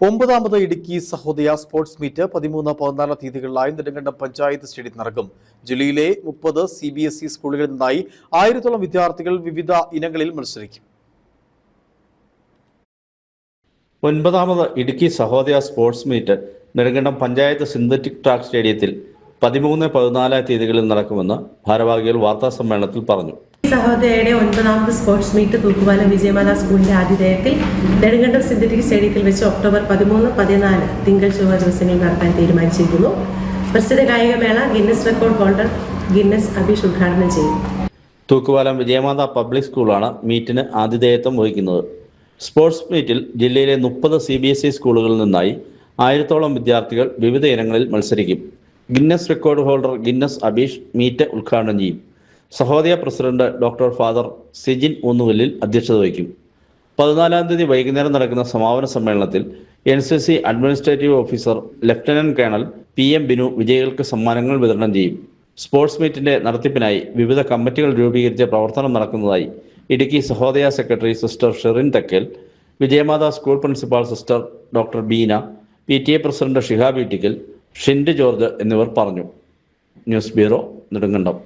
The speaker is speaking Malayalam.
ഒമ്പതാമത് ഇടുക്കി സഹോദയ സ്പോർട്സ് മീറ്റ് പതിമൂന്ന് പതിനാല് തീയതികളിലായി നെടുങ്കണ്ടം പഞ്ചായത്ത് സ്റ്റേഡിയത്തിൽ നടക്കും. ജില്ലയിലെ മുപ്പത് സി ബി എസ് ഇ സ്കൂളുകളിൽ നിന്നായി ആയിരത്തോളം വിദ്യാർത്ഥികൾ വിവിധ ഇനങ്ങളിൽ മത്സരിക്കും. ഒൻപതാമത് Idukki Sahodaya sports meet Nedumkandam panchayat synthetic track സ്റ്റേഡിയത്തിൽ പതിമൂന്ന് പതിനാല് തീയതികളിൽ നടക്കുമെന്ന് ഭാരവാഹികൾ വാർത്താ സമ്മേളനത്തിൽ പറഞ്ഞു. സഹോദയയുടെ ഒൻപതാമത് സ്പോർട്സ് മീറ്റ് തൂക്കുപാലം വിജയമാല സ്കൂളിന്റെ ആതിഥേയത്തിൽ നെടുങ്കണ്ടം സിന്തറ്റിക് സ്റ്റേഡിയത്തിൽ വെച്ച് ഒക്ടോബർ പതിമൂന്ന് പതിനാല് തിങ്കൾ ചൊവ്വ ദിവസങ്ങളിൽ നടത്താൻ തീരുമാനിച്ചിരിക്കുന്നു. പ്രസിദ്ധ കായികമേള Guinness record holder Guinness Abeesh ഉദ്ഘാടനം ചെയ്യും. തൂക്കുപാലം വിജയമാത പബ്ലിക് സ്കൂളാണ് മീറ്റിന് ആതിഥേയത്വം വഹിക്കുന്നത്. സ്പോർട്സ് മീറ്റിൽ ജില്ലയിലെ മുപ്പത് സി ബി എസ് ഇ സ്കൂളുകളിൽ നിന്നായി ആയിരത്തോളം വിദ്യാർത്ഥികൾ വിവിധ ഇനങ്ങളിൽ മത്സരിക്കും. Guinness record holder Guinness Abeesh meet ഉദ്ഘാടനം ചെയ്യും. Sahodaya president doctor father Sijin Oonnuvallil അധ്യക്ഷത വഹിക്കും. പതിനാലാം തീയതി വൈകുന്നേരം നടക്കുന്ന സമാപന സമ്മേളനത്തിൽ N C C administrative officer lieutenant colonel P M Binu വിജയികൾക്ക് സമ്മാനങ്ങൾ വിതരണം ചെയ്യും. സ്പോർട്സ് മീറ്റിന്റെ നടത്തിപ്പിനായി വിവിധ കമ്മിറ്റികൾ രൂപീകരിച്ച പ്രവർത്തനം നടക്കുന്നതായി Idukki Sahodaya secretary sister Sherin Thakkal Vijayamatha school principal sister doctor Beena P T A president Shihab Ittikkal Shind George എന്നിവർ പറഞ്ഞു. News bureau Nedumkandam.